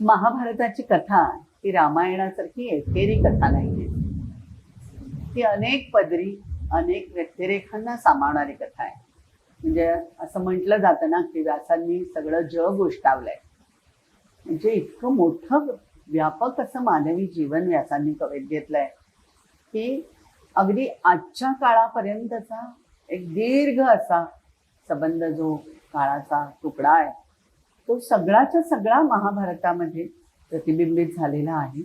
महाभारताची कथा ही रामायणासारखी एकेरी कथा नाही. आहे ती अनेक पदरी अनेक व्यक्तिरेखांना सामावणारी कथा आहे. म्हणजे असं म्हटलं जातं ना की व्यासांनी सगळं जग उष्टावलंय. म्हणजे इतकं मोठं व्यापक असं मानवी जीवन व्यासांनी कवेत घेतलंय की अगदी आजच्या काळापर्यंतचा एक दीर्घ असा संबंध जो काळाचा तुकडा आहे तो सगळाच्या सगळा महाभारतामध्ये प्रतिबिंबित झालेला आहे.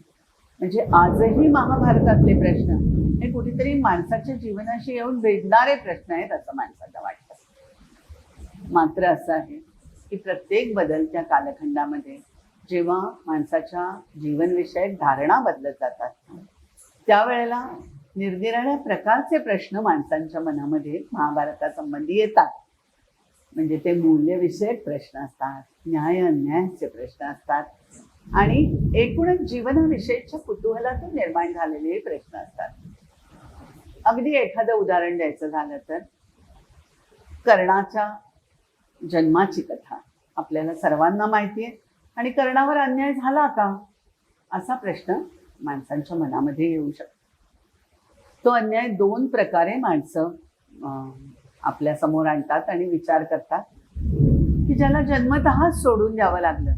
म्हणजे आजही महाभारतातले प्रश्न हे कुठेतरी माणसाच्या जीवनाशी येऊन भेदणारे प्रश्न आहेत असं माणसाला वाटतं. मात्र असं आहे की प्रत्येक बदलत्या कालखंडामध्ये जेव्हा माणसाच्या जीवनविषयक धारणा बदलत जातात त्यावेळेला निरनिराळ्या प्रकारचे प्रश्न माणसांच्या मनामध्ये महाभारतासंबंधी येतात. म्हणजे ते मूल्यविषयक प्रश्न असतात न्याय अन्यायाचे प्रश्न असतात. आणि एकूणच जीवनाविषयीच्या कुतूहलातून निर्माण झालेले प्रश्न असतात. अगदी एखादं उदाहरण द्यायचं झालं तर कर्णाच्या जन्माची कथा आपल्याला सर्वांना माहिती आहे. आणि कर्णावर अन्याय झाला का? असा प्रश्न माणसांच्या मनामध्ये येऊ शकतो. तो अन्याय दोन प्रकारे माणसं आपल्यासमोर आणतात आणि विचार करतात की ज्याला जन्मतःच सोडून द्यावं लागलं.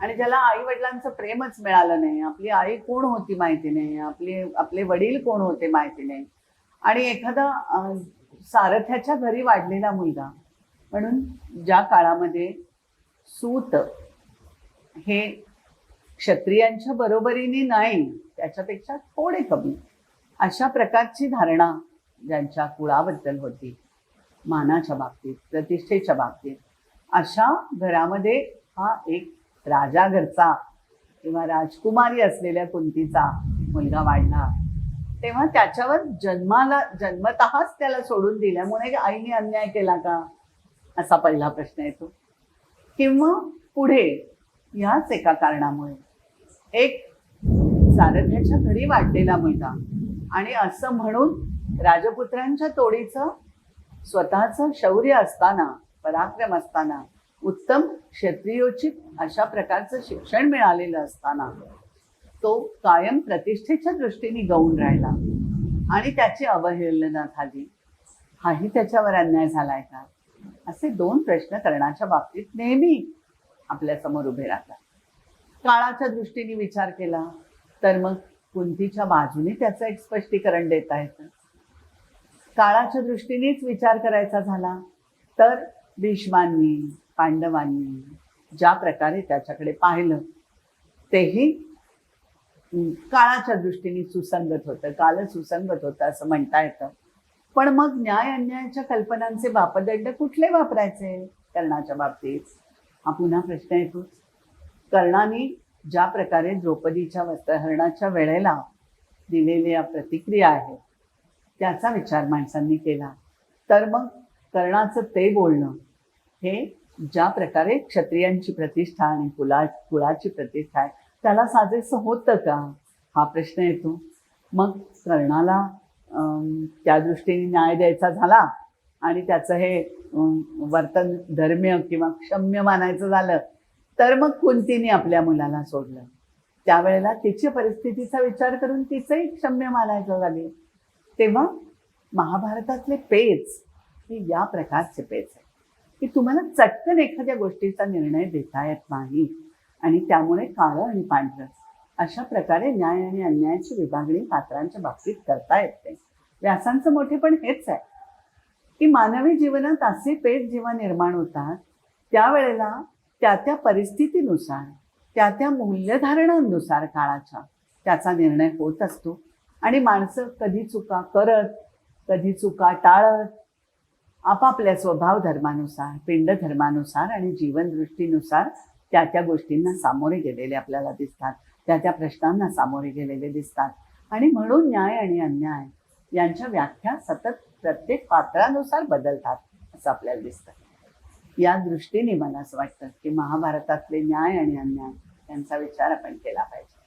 आणि ज्याला आई वडिलांचं प्रेमच मिळालं नाही आपली आई कोण होती माहिती नाही आपले आपले वडील कोण होते माहिती नाही. आणि एखादा सारथ्याच्या घरी वाढलेला मुलगा म्हणून ज्या काळामध्ये सूत हे क्षत्रियांच्या बरोबरीने नाही त्याच्यापेक्षा थोडे कमी. अशा प्रकारची धारणा ज्यांच्या कुळाबद्दल होती. मानाच्या बाबतीत प्रतिष्ठेच्या बाबतीत. अशा घरामध्ये हा एक राजा घरचा किंवा राजकुमारी असलेल्या कुंतीचा मुलगा वाढला तेव्हा त्याच्यावर जन्माला जन्मतःच त्याला सोडून दिल्यामुळे आईने अन्याय केला का? असा पहिला प्रश्न येतो. किंवा पुढे याच एका कारणामुळे एक सारथ्याच्या घरी वाढलेला मुलगा. आणि असं म्हणून राजपुत्रांच्या तोडीचं स्वतःचं शौर्य असताना पराक्रम असताना उत्तम क्षत्रियोचित अशा प्रकारचं शिक्षण मिळालेलं असताना तो कायम प्रतिष्ठेच्या दृष्टीने गौण राहिला. आणि त्याची अवहेलना झाली. हाही त्याच्यावर अन्याय झालाय का? असे दोन प्रश्न करण्याच्या बाबतीत नेहमी आपल्यासमोर उभे राहतात. काळाच्या दृष्टीने विचार केला तर मग कुंतीच्या बाजूने त्याचं एक स्पष्टीकरण देता येतं. काळाच्या दृष्टीनेच विचार करायचा झाला तर भीष्मांनी पांडवांनी ज्या प्रकारे त्याच्याकडे पाहिलं तेही काळाच्या दृष्टीने सुसंगत होतं काल सुसंगत होतं असं म्हणता येतं. पण मग न्याय अन्यायाच्या कल्पनांचे बापदंड कुठले वापरायचे? कर्णाच्या बाबतीत हा पुन्हा प्रश्न येतोच कर्णाने ज्या प्रकारे द्रौपदीच्या वस्त्रहरणाच्या वेळेला दिलेल्या प्रतिक्रिया आहेत त्याचा विचार माणसांनी केला. तर मग कर्णाचं ते बोलणं. हे ज्या प्रकारे क्षत्रियांची प्रतिष्ठा आणि कुला कुळाची प्रतिष्ठा आहे त्याला साजेसं होतं का? हा प्रश्न येतो. मग कर्णाला अं, त्या दृष्टीने न्याय द्यायचा झाला आणि त्याचं हे वर्तन धर्म्य किंवा क्षम्य मानायचं झालं तर मग कुंतीने आपल्या मुलाला सोडलं. त्यावेळेला तिच्या परिस्थितीचा विचार करून तिचंही क्षम्य मानायचं झाले. तेव्हा महाभारतातले पेच हे या प्रकारचे पेच आहे की तुम्हाला चटकन एखाद्या गोष्टीचा निर्णय देता येत नाही आणि त्यामुळे काळं आणि पांढरं. अशा प्रकारे न्याय आणि अन्यायाची विभागणी पात्रांच्या बाबतीत करता येते. व्यासांचं मोठेपण हेच आहे. की मानवी जीवनात असे पेच जेव्हा निर्माण होतात त्यावेळेला त्या त्या परिस्थितीनुसार त्या त्या मूल्यधारणांनुसार काळाच्या त्याचा निर्णय होत असतो. आणि माणसं कधी चुका करत कधी चुका टाळत आपापल्या स्वभाव धर्मानुसार पिंड धर्मानुसार आणि जीवनदृष्टीनुसार त्या त्या गोष्टींना सामोरे गेलेले आपल्याला दिसतात. त्या त्या प्रश्नांना सामोरे गेलेले दिसतात. आणि म्हणून न्याय आणि अन्याय यांच्या व्याख्या सतत प्रत्येक पात्रानुसार बदलतात असं आपल्याला दिसतं. या दृष्टीने मला असं वाटतं की महाभारतातले न्याय आणि अन्याय यांचा विचार आपण केला पाहिजे.